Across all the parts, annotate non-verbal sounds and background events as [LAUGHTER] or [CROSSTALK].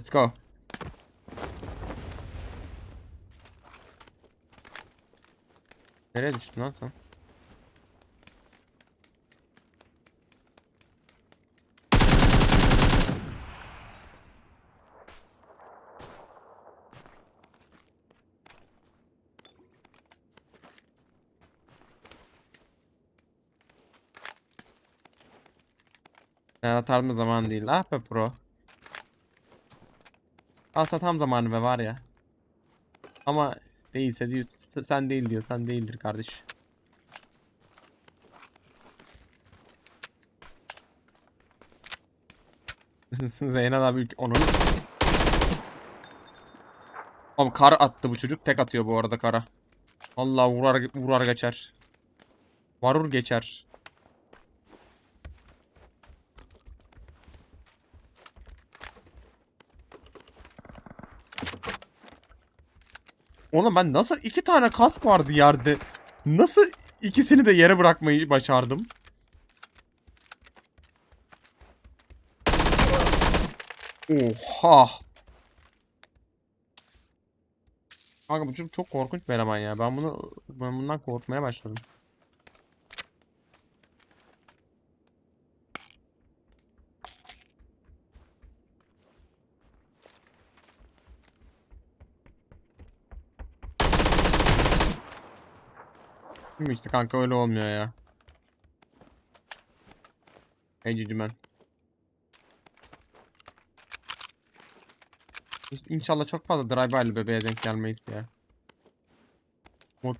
Let's go. Nereye düştün lan sen? Ben atarım zaman değil. Ah be pro. Aslında tam zamanı be var ya. Ama değilse diyor sen değil diyor. Sen değildir kardeş. [LAUGHS] Zeynel abi onun. Oğlum kar attı bu çocuk. Tek atıyor bu arada kara. Allah vurar vurar geçer. Varur geçer. Oğlum ben nasıl iki tane kask vardı yerde? Nasıl ikisini de yere bırakmayı başardım? Oha. Kanka bu çok korkunç bir eleman ya. Ben bunu ben bundan korkmaya başladım. İşte kanka öyle olmuyor ya. Hey cücümen. İnşallah çok fazla drive bebeğe denk gelmeyiz ya. O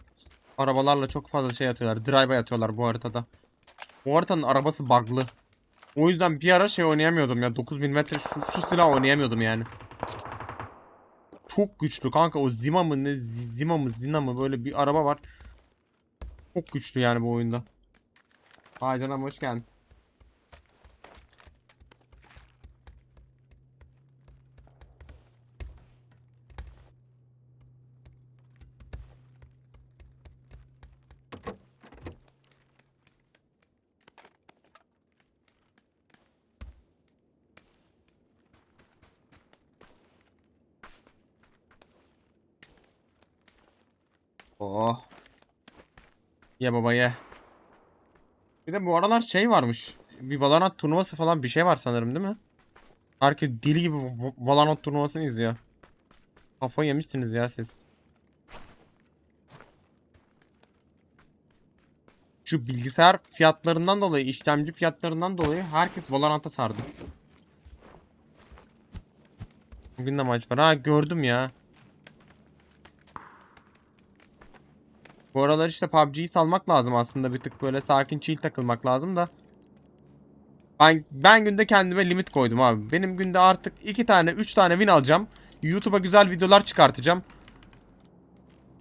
arabalarla çok fazla şey atıyorlar. Drive atıyorlar bu haritada. Bu haritanın arabası bug'lı. O yüzden bir ara şey oynayamıyordum ya. 9000 metre şu, şu silah oynayamıyordum yani. Çok güçlü kanka o Zima mı ne Zima mı Zina mı böyle bir araba var. Çok güçlü yani bu oyunda. Vay canım hoş geldin. Oh. Ye baba ye. Bir de bu aralar şey varmış. Bir Valorant turnuvası falan bir şey var sanırım değil mi? Herkes deli gibi Va- Valorant turnuvasını izliyor. Kafayı yemişsiniz ya siz. Şu bilgisayar fiyatlarından dolayı, işlemci fiyatlarından dolayı herkes Valorant'a sardı. Bugün de maç var. Ha gördüm ya. Bu aralar işte PUBG'yi salmak lazım aslında bir tık böyle sakin chill takılmak lazım da. Ben, ben günde kendime limit koydum abi. Benim günde artık 2 tane 3 tane win alacağım. YouTube'a güzel videolar çıkartacağım.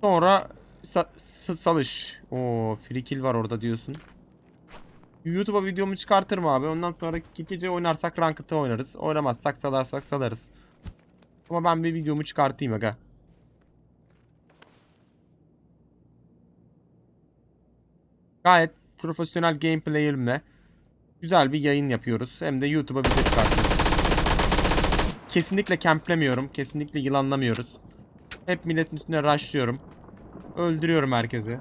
Sonra sa- salış. Oo free kill var orada diyorsun. YouTube'a videomu çıkartırım abi. Ondan sonra gece oynarsak ranked'ı oynarız. Oynamazsak salarsak salarız. Ama ben bir videomu çıkartayım aga. Gayet profesyonel gameplay'imle güzel bir yayın yapıyoruz. Hem de YouTube'a video çıkartıyoruz. Kesinlikle camplemiyorum. Kesinlikle yılanlamıyoruz. Hep milletin üstüne rushlıyorum. Öldürüyorum herkesi.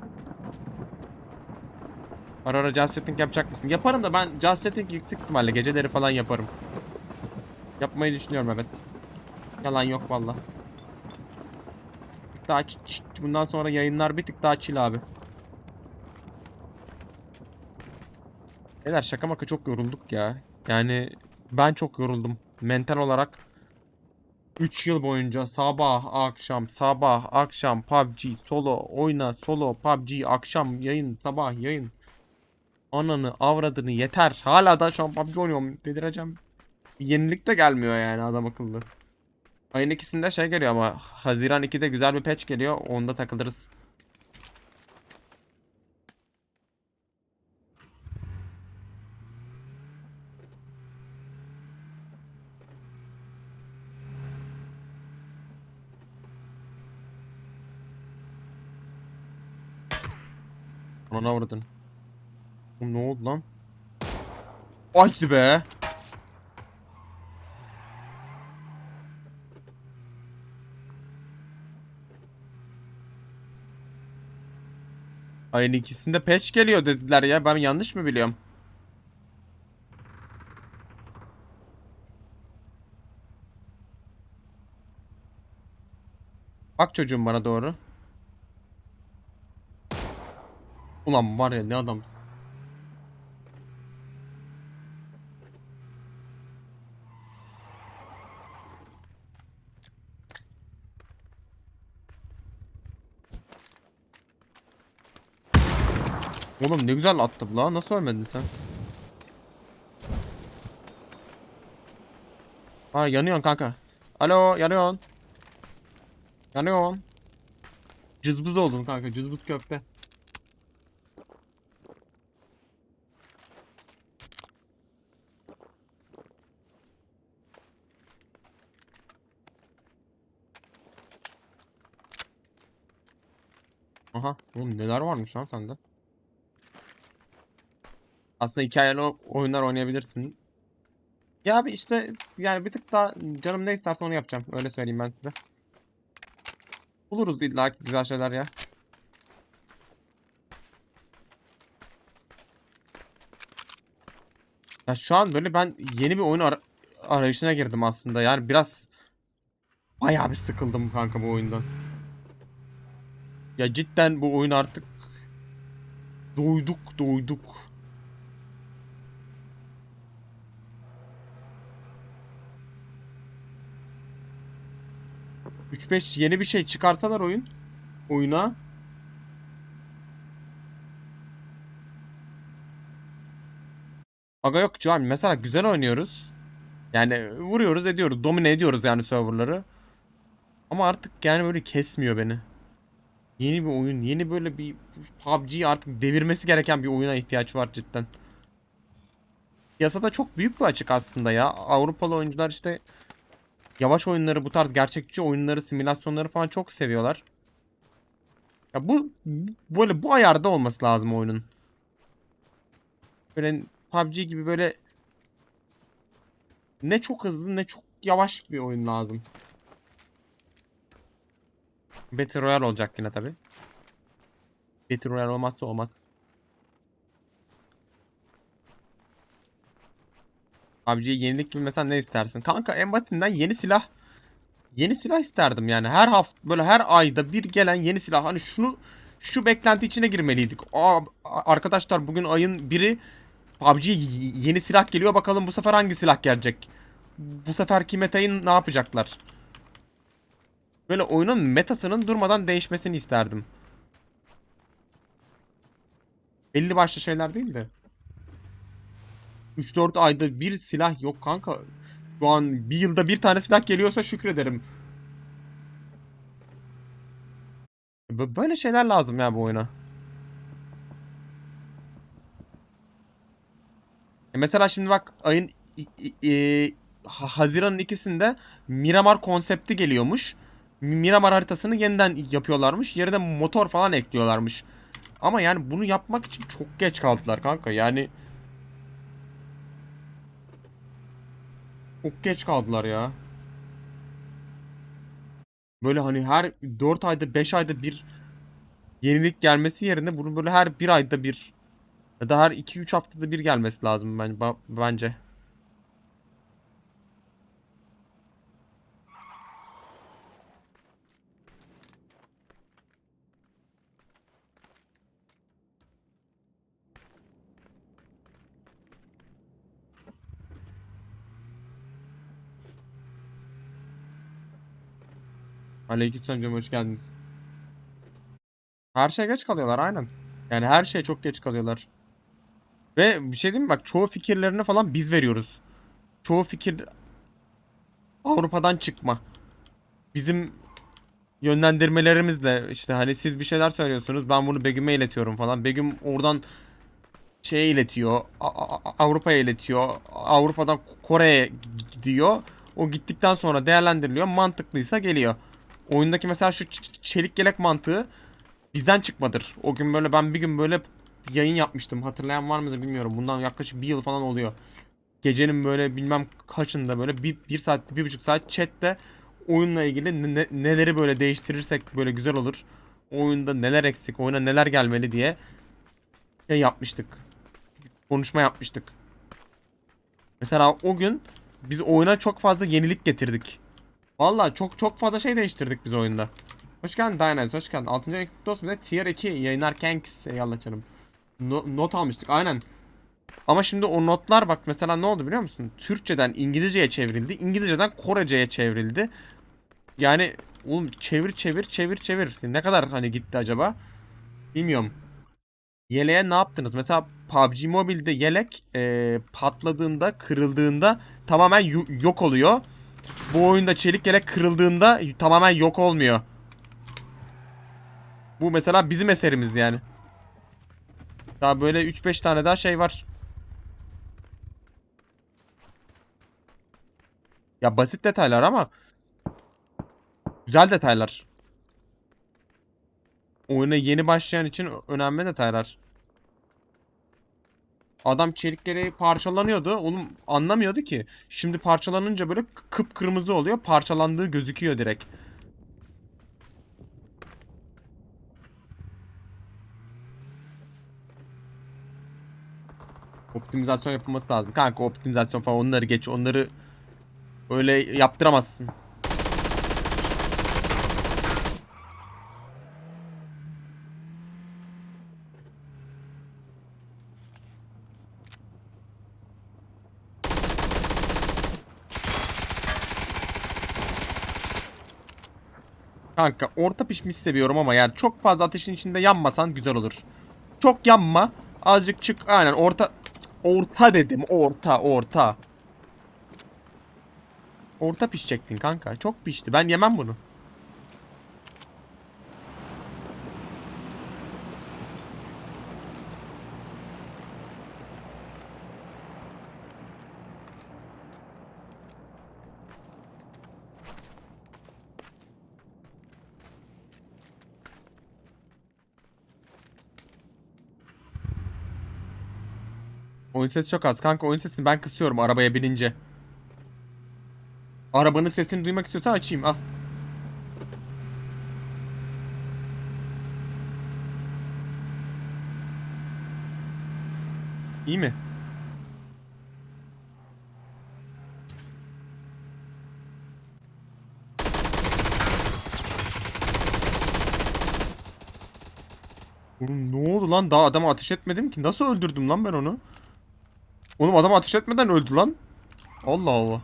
Ara ara just chatting yapacak mısın? Yaparım da ben just chatting yüksek ihtimalle geceleri falan yaparım. Yapmayı düşünüyorum evet. Yalan yok valla. Daha bundan sonra yayınlar bir tık daha chill abi. Beyler şaka maka çok yorulduk ya. Yani ben çok yoruldum. Mental olarak 3 yıl boyunca sabah akşam sabah akşam PUBG solo oyna solo PUBG akşam yayın sabah yayın. Ananı avradını yeter. Hala da şu an PUBG oynuyorum. Delireceğim. Bir yenilik de gelmiyor yani adam akıllı. Ayın ikisinde şey geliyor ama Haziran 2'de güzel bir patch geliyor. Onda takılırız. Ona vurdun. Oğlum ne oldu lan? Haydi be. Ayın ikisinde patch geliyor dediler ya. Ben yanlış mı biliyorum? Bak çocuğum bana doğru. Ulan var ya ne adam. Oğlum ne güzel attım la. Nasıl ölmedin sen? Ha yanıyorsun kanka. Alo yanıyorsun. Yanıyorsun. Cızbız oldun kanka. Cızbız köfte. Aha. Oğlum neler varmış lan sende. Aslında hikayeli o- oyunlar oynayabilirsin. Ya abi işte yani bir tık daha canım ne isterse onu yapacağım. Öyle söyleyeyim ben size. Buluruz illa güzel şeyler ya. Ya şu an böyle ben yeni bir oyun ara- arayışına girdim aslında. Yani biraz bayağı bir sıkıldım kanka bu oyundan. Ya cidden bu oyun artık doyduk doyduk. Üç beş yeni bir şey çıkarsalar oyun oyuna Aga yok Can mesela güzel oynuyoruz. Yani vuruyoruz ediyoruz domine ediyoruz yani serverları. Ama artık yani böyle kesmiyor beni. Yeni bir oyun yeni böyle bir PUBG'yi artık devirmesi gereken bir oyuna ihtiyaç var cidden. Piyasada çok büyük bir açık aslında ya. Avrupalı oyuncular işte yavaş oyunları bu tarz gerçekçi oyunları simülasyonları falan çok seviyorlar. Ya bu böyle bu ayarda olması lazım oyunun. Böyle PUBG gibi böyle ne çok hızlı ne çok yavaş bir oyun lazım. Battle Royale olacak yine tabi. Battle Royale olmazsa olmaz. PUBG'ye yenilik gibi mesela ne istersin? Kanka en basitinden yeni silah. Yeni silah isterdim yani. Her hafta böyle her ayda bir gelen yeni silah. Hani şunu şu beklenti içine girmeliydik. Aa, arkadaşlar bugün ayın biri PUBG'ye yeni silah geliyor. Bakalım bu sefer hangi silah gelecek? Bu seferki metayı ne yapacaklar? Böyle oyunun metasının durmadan değişmesini isterdim. Belli başlı şeyler değil de. 3-4 ayda bir silah yok kanka. Şu an bir yılda bir tane silah geliyorsa şükrederim. Böyle şeyler lazım ya bu oyuna. E mesela şimdi bak ayın Ha- Haziran'ın ikisinde Miramar konsepti geliyormuş. Mi- Miramar haritasını yeniden yapıyorlarmış. Yerine motor falan ekliyorlarmış. Ama yani bunu yapmak için çok geç kaldılar kanka. Yani çok geç kaldılar ya. Böyle hani her 4 ayda 5 ayda bir yenilik gelmesi yerine bunun böyle her bir ayda bir ya da her 2-3 haftada bir gelmesi lazım bence. Aleykümselam canım hoş geldiniz. Her şey geç kalıyorlar aynen. Yani her şey çok geç kalıyorlar. Ve bir şey diyeyim mi? Bak çoğu fikirlerini falan biz veriyoruz. Çoğu fikir Avrupa'dan çıkma. Bizim yönlendirmelerimizle işte hani siz bir şeyler söylüyorsunuz ben bunu Begüm'e iletiyorum falan. Begüm oradan şeye iletiyor. Avrupa'ya iletiyor. Avrupa'dan Kore'ye gidiyor. O gittikten sonra değerlendiriliyor. Mantıklıysa geliyor. Oyundaki mesela şu çelik yelek mantığı bizden çıkmadır. O gün böyle ben bir gün böyle yayın yapmıştım. Hatırlayan var mıdır bilmiyorum. Bundan yaklaşık bir yıl falan oluyor. Gecenin böyle bilmem kaçında böyle bir, bir saat, bir buçuk saat chatte oyunla ilgili ne- ne- neleri böyle değiştirirsek böyle güzel olur. oyunda neler eksik, oyuna neler gelmeli diye şey yapmıştık. Konuşma yapmıştık. Mesela o gün biz oyuna çok fazla yenilik getirdik. Vallahi çok çok fazla şey değiştirdik biz oyunda. Hoş geldin Dynaz, hoş geldin. 6. ayın kutlu olsun. Bir de Tier 2 yayınlarken eyvallah canım. No- not almıştık aynen. Ama şimdi o notlar bak mesela ne oldu biliyor musun? Türkçeden İngilizceye çevrildi. İngilizceden Korece'ye çevrildi. Yani oğlum çevir çevir çevir çevir. Ne kadar hani gitti acaba? Bilmiyorum. Yeleğe ne yaptınız? Mesela PUBG Mobile'de yelek e, patladığında, kırıldığında tamamen yok oluyor. Bu oyunda çelik yelek kırıldığında tamamen yok olmuyor. Bu mesela bizim eserimiz yani. Daha böyle 3-5 tane daha şey var. Ya basit detaylar ama güzel detaylar. Oyuna yeni başlayan için önemli detaylar. Adam çelikleri parçalanıyordu. Onu anlamıyordu ki. Şimdi parçalanınca böyle kıpkırmızı oluyor. Parçalandığı gözüküyor direkt. Optimizasyon yapılması lazım. Kanka optimizasyon falan onları geç. Onları öyle yaptıramazsın. Kanka orta pişmiş seviyorum ama yani çok fazla ateşin içinde yanmasan güzel olur. Çok yanma. Azıcık çık. Aynen orta. Orta dedim. Orta orta. Orta pişecektin kanka. Çok pişti. Ben yemem bunu. Oyun sesi çok az. Kanka oyun sesini ben kısıyorum arabaya binince. Arabanın sesini duymak istiyorsan açayım. Al. İyi mi? Oğlum ne oldu lan? Daha adama ateş etmedim ki. Nasıl öldürdüm lan ben onu? Oğlum adam ateş etmeden öldü lan. Allah Allah.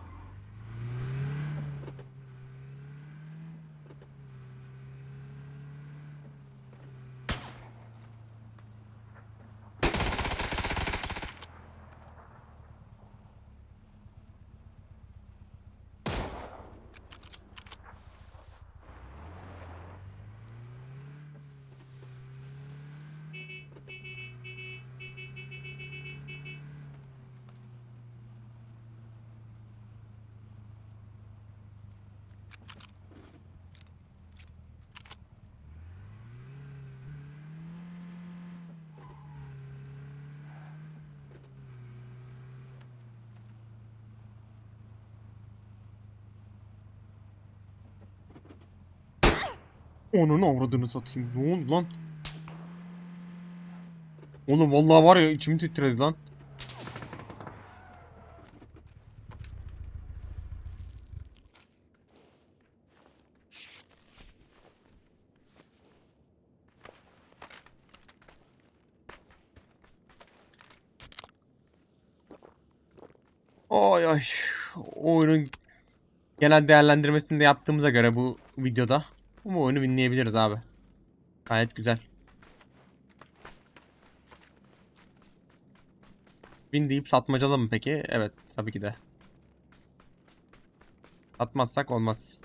Onun avradını satayım. Ne oldu lan? Oğlum vallahi var ya içimi titredi lan. Ay ay. Oyunun genel değerlendirmesini de yaptığımıza göre bu videoda bu oyunu winleyebiliriz abi. Gayet güzel. Win deyip satmacalı mı peki? Evet tabii ki de. Satmazsak olmaz.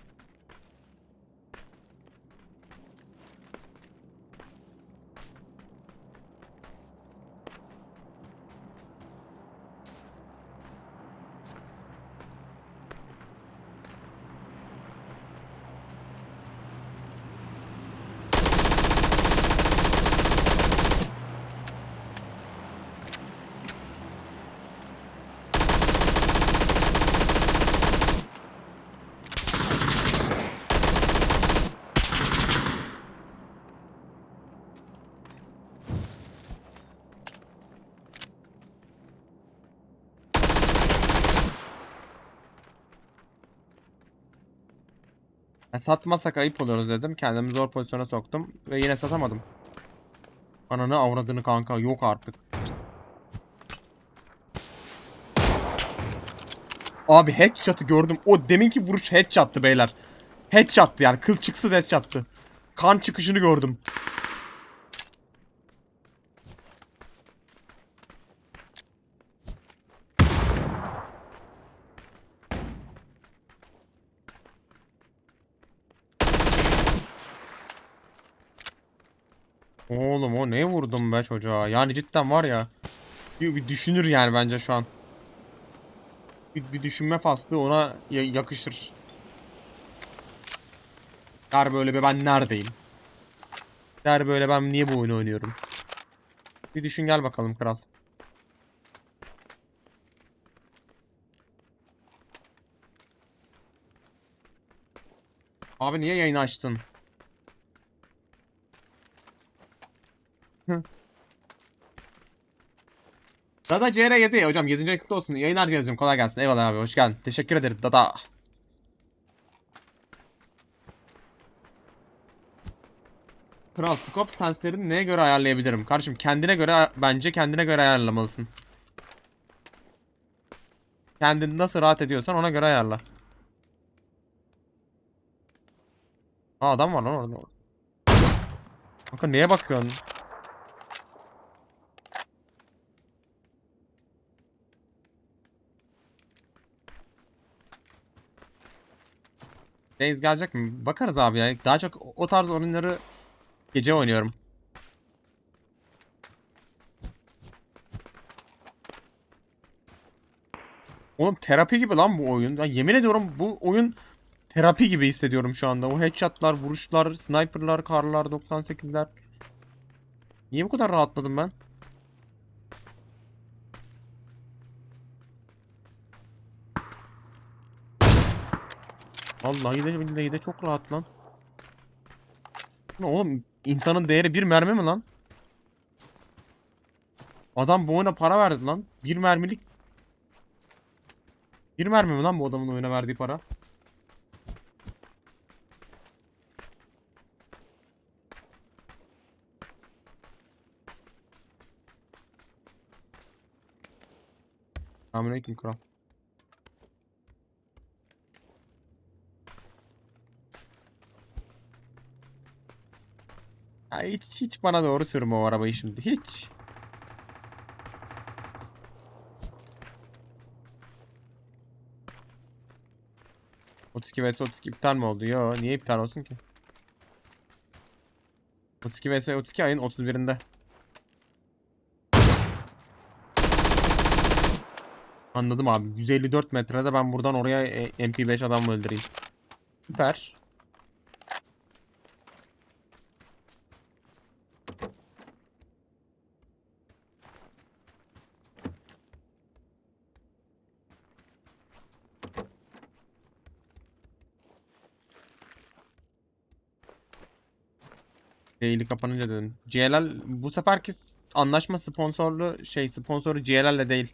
Ya satmazsak ayıp olur dedim. Kendimi zor pozisyona soktum. Ve yine satamadım. Ananı avradını kanka yok artık. Abi headshot'ı gördüm. O deminki vuruş headshot'tı beyler. Headshot'tı yani kılçıksız headshot'tı. Kan çıkışını gördüm. Oğlum o ne vurdum be çocuğa. Yani cidden var ya. Bir, bir düşünür yani bence şu an. Bir, bir düşünme faslı ona ya- yakışır. Der böyle be ben neredeyim? Der böyle ben niye bu oyunu oynuyorum? Bir düşün gel bakalım kral. Abi niye yayını açtın? Dada CR7 hocam 7. ayı kutlu olsun. Yayınlar diliyorum. Kolay gelsin. Eyvallah abi. Hoş geldin. Teşekkür ederim Dada. Kral scope senslerini neye göre ayarlayabilirim? Kardeşim kendine göre bence kendine göre ayarlamalısın. Kendin nasıl rahat ediyorsan ona göre ayarla. Aa adam var lan orada. Kanka neye bakıyorsun? Days gelecek mi? Bakarız abi ya. Daha çok o tarz oyunları gece oynuyorum. Oğlum terapi gibi lan bu oyun. Ya yemin ediyorum bu oyun terapi gibi hissediyorum şu anda. O headshotlar, vuruşlar, sniperlar, karlar, 98'ler. Niye bu kadar rahatladım ben? Vallahi de billahi de çok rahat lan. Ne oğlum insanın değeri bir mermi mi lan? Adam bu oyuna para verdi lan. Bir mermilik. Bir mermi mi lan bu adamın oyuna verdiği para? Selamünaleyküm kral. Hiç hiç bana doğru sürme o arabayı şimdi hiç. ...32 vs 32 iptal mi oldu? Yo niye iptal olsun ki? 32 vs 32 ayın 31'inde. Anladım abi. 154 metrede ben buradan oraya e, MP5 adam öldüreyim. Süper. Değili kapanınca dedim. CLL bu seferki anlaşma sponsorlu şey sponsoru CLL'le değil.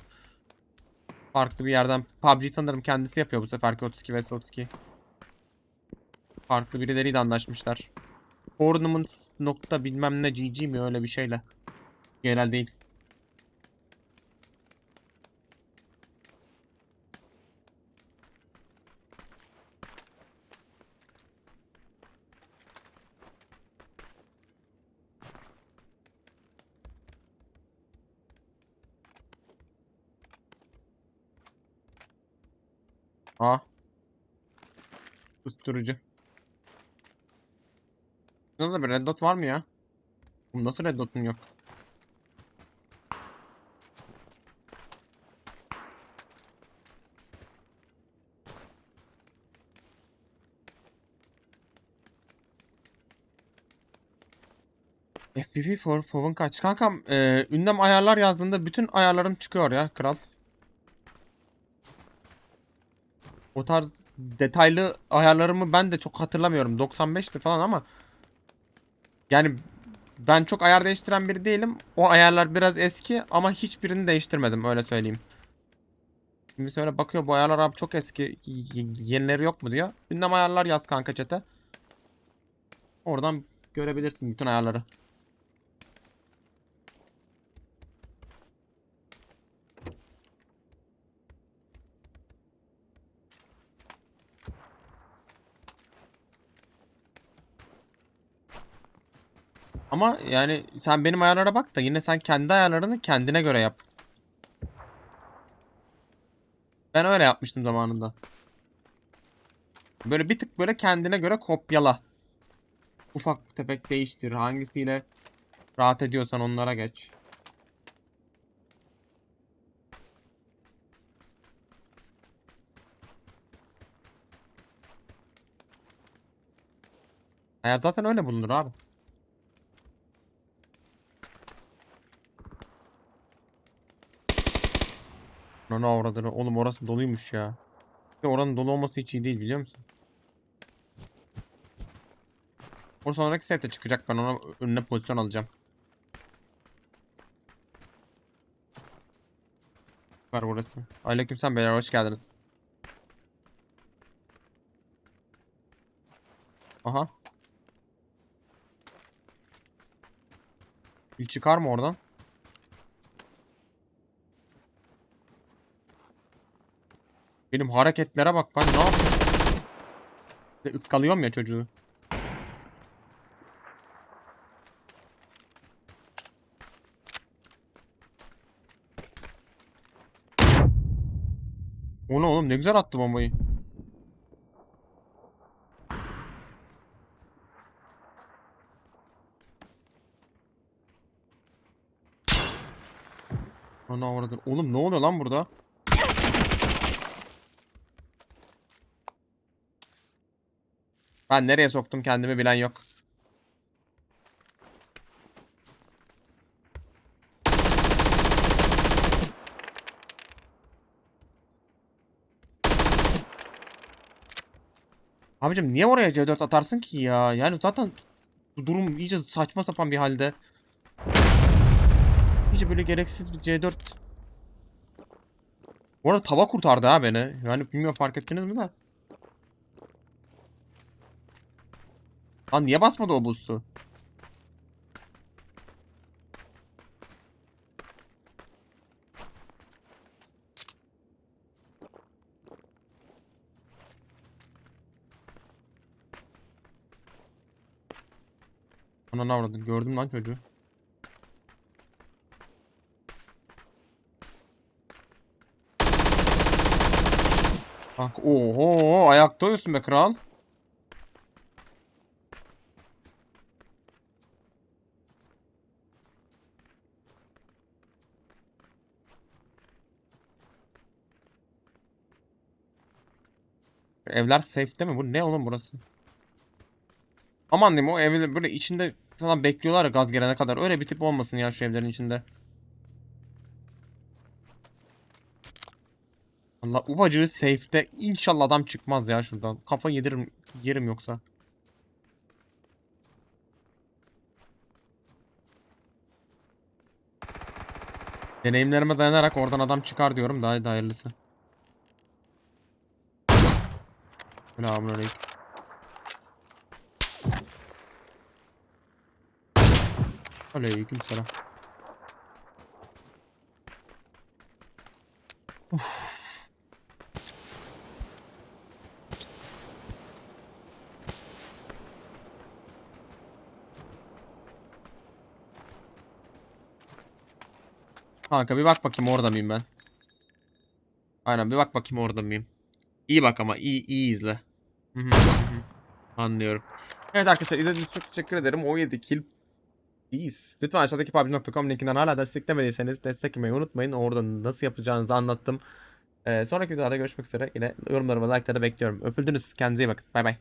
Farklı bir yerden PUBG sanırım kendisi yapıyor bu seferki 32 vs 32. Farklı birileriyle anlaşmışlar. Tournament nokta bilmem ne GG mi öyle bir şeyle. CLL değil. Aa. Susturucu. Nasıl bir red dot var mı ya? Bu nasıl red dot'un yok? FPV for Fov'un kaç? Kankam e, ünlem ayarlar yazdığında bütün ayarlarım çıkıyor ya kral. O tarz detaylı ayarlarımı ben de çok hatırlamıyorum. 95'ti falan ama yani ben çok ayar değiştiren biri değilim. O ayarlar biraz eski ama hiçbirini değiştirmedim öyle söyleyeyim. Şimdi söyle bakıyor bu ayarlar abi çok eski yenileri yok mu diyor. Gündem ayarlar yaz kanka chat'e. Oradan görebilirsin bütün ayarları. Ama yani sen benim ayarlara bak da yine sen kendi ayarlarını kendine göre yap. Ben öyle yapmıştım zamanında. Böyle bir tık böyle kendine göre kopyala. Ufak tefek değiştir. Hangisiyle rahat ediyorsan onlara geç. Hayat zaten öyle bulunur abi. Ne avradını. Oğlum orası doluymuş ya. Oranın dolu olması hiç iyi değil biliyor musun? O sonraki sete çıkacak ben ona önüne pozisyon alacağım. Var burası. Aleykümselam beyler hoş geldiniz. Aha. Bir çıkar mı oradan? Benim hareketlere bak ben ne yapıyorum? Iskalıyorum ya çocuğu. O oğlum ne güzel attı bombayı. Ana avradır. Oğlum ne oluyor lan burada? Ben nereye soktum kendimi bilen yok. Abicim niye oraya C4 atarsın ki ya? Yani zaten durum iyice saçma sapan bir halde. İyice böyle gereksiz bir C4. Bu arada tava kurtardı ha beni. Yani bilmiyorum fark ettiniz mi de. Lan niye basmadı o boost'u? Ananı avradın. Gördüm lan çocuğu. Bak oho ayakta be kral. Evler safe'te mi? Bu ne oğlum burası? Aman diyeyim o evler böyle içinde falan bekliyorlar ya gaz gelene kadar. Öyle bir tip olmasın ya şu evlerin içinde. Allah ufacığı safe'te inşallah adam çıkmaz ya şuradan. Kafa yedirim yerim yoksa. Deneyimlerime dayanarak oradan adam çıkar diyorum daha da hayırlısı. Selamünaleyküm. Aleyküm selam. Kanka bir bak bakayım orada mıyım ben. Aynen bir bak bakayım orada mıyım. İyi bak ama iyi iyi izle. Anlıyorum. Evet arkadaşlar izlediğiniz için çok teşekkür ederim. 17 kill Peace. Lütfen aşağıdaki pubg.com linkinden hala desteklemediyseniz desteklemeyi unutmayın. Orada nasıl yapacağınızı anlattım. Ee, sonraki videolarda görüşmek üzere. Yine yorumlarımı, like'ları bekliyorum. Öpüldünüz. Kendinize iyi bakın. Bay bay.